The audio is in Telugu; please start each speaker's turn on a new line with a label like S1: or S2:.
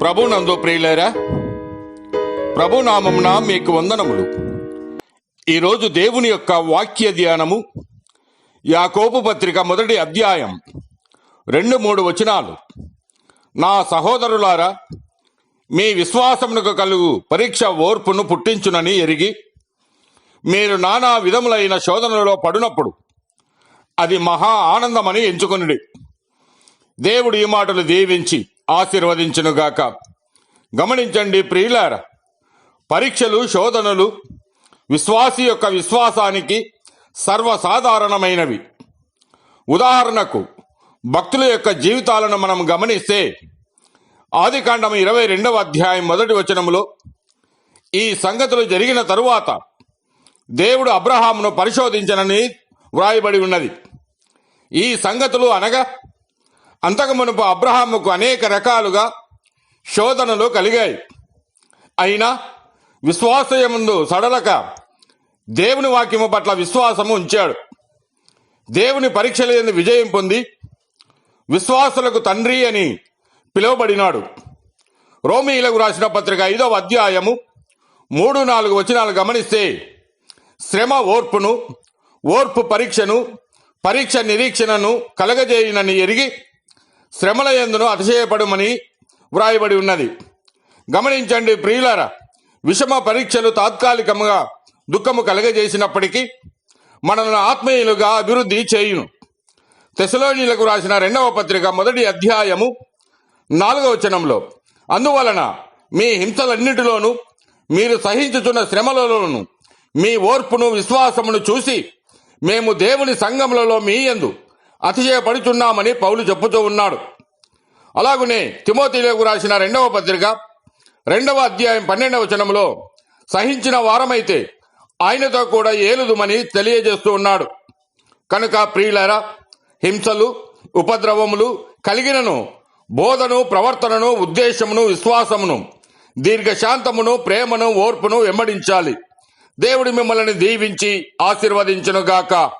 S1: ప్రభునందు ప్రియులేరా ప్రభునామమున మీకు వందనములు. ఈరోజు దేవుని యొక్క వాక్య ధ్యానము యాకోపు పత్రిక మొదటి అధ్యాయం రెండు మూడు వచనాలు. నా సహోదరులారా మీ విశ్వాసమునకు కలుగు పరీక్ష ఓర్పును పుట్టించునని ఎరిగి మీరు నానా విధములైన శోధనలో పడినప్పుడు అది మహా ఆనందమని ఎంచుకొనుడి. దేవుడు ఈ మాటలు దీవించి ఆశీర్వదించునుగాక. గమనించండి ప్రియులార పరీక్షలు శోధనలు విశ్వాసి యొక్క విశ్వాసానికి సర్వసాధారణమైనవి. ఉదాహరణకు భక్తుల యొక్క జీవితాలను మనం గమనిస్తే ఆదికాండం ఇరవై రెండవ అధ్యాయం మొదటి వచనంలో ఈ సంగతులు జరిగిన తరువాత దేవుడు అబ్రహామును పరిశోధించనని వ్రాయబడి ఉన్నది. ఈ సంగతులు అనగా అంతకు మునుపు అబ్రహాముకు అనేక రకాలుగా శోధనలు కలిగాయి. అయినా విశ్వాసయముందు సడలక దేవుని వాక్యము పట్ల విశ్వాసము ఉంచాడు. దేవుని పరీక్షల యందు విజయం పొంది విశ్వాసులకు తండ్రి అని పిలువబడినాడు. రోమీలకు రాసిన పత్రిక ఐదవ అధ్యాయము మూడు నాలుగు వచనాలు గమనిస్తే శ్రమ ఓర్పును ఓర్పు పరీక్షను పరీక్ష నిరీక్షణను కలగజేయునని ఎరిగి శ్రమల ఎందును అతిశయపడుమని వ్రాయబడి ఉన్నది. గమనించండి ప్రియులార విషమ పరీక్షలు తాత్కాలికంగా దుఃఖము కలగజేసినప్పటికీ మనల్ని ఆత్మీయులుగా అభివృద్ధి చేయును. తెసలోనీలకు రాసిన రెండవ పత్రిక మొదటి అధ్యాయము నాలుగవ వచనంలో అందువలన మీ హింసలన్నిటిలోనూ మీరు సహించుచున్న శ్రమలలోను మీ ఓర్పును విశ్వాసమును చూసి మేము దేవుని సంఘములలో మీ యందు అతిశయపడుచున్నామని పౌలు చెప్పుతూ ఉన్నాడు. అలాగునే తిమోతిలకు రాసిన రెండవ పత్రిక రెండవ అధ్యాయం పన్నెండవ వచనంలో సహించిన వారమైతే ఆయనతో కూడా ఏలుదుమని తెలియజేస్తూ ఉన్నాడు. కనుక ప్రియులారా హింసలు ఉపద్రవములు కలిగినను బోధను ప్రవర్తనను ఉద్దేశమును విశ్వాసమును దీర్ఘశాంతమును ప్రేమను ఓర్పును వెంబడించాలి. దేవుడి మిమ్మల్ని దీవించి ఆశీర్వదించునుగాక.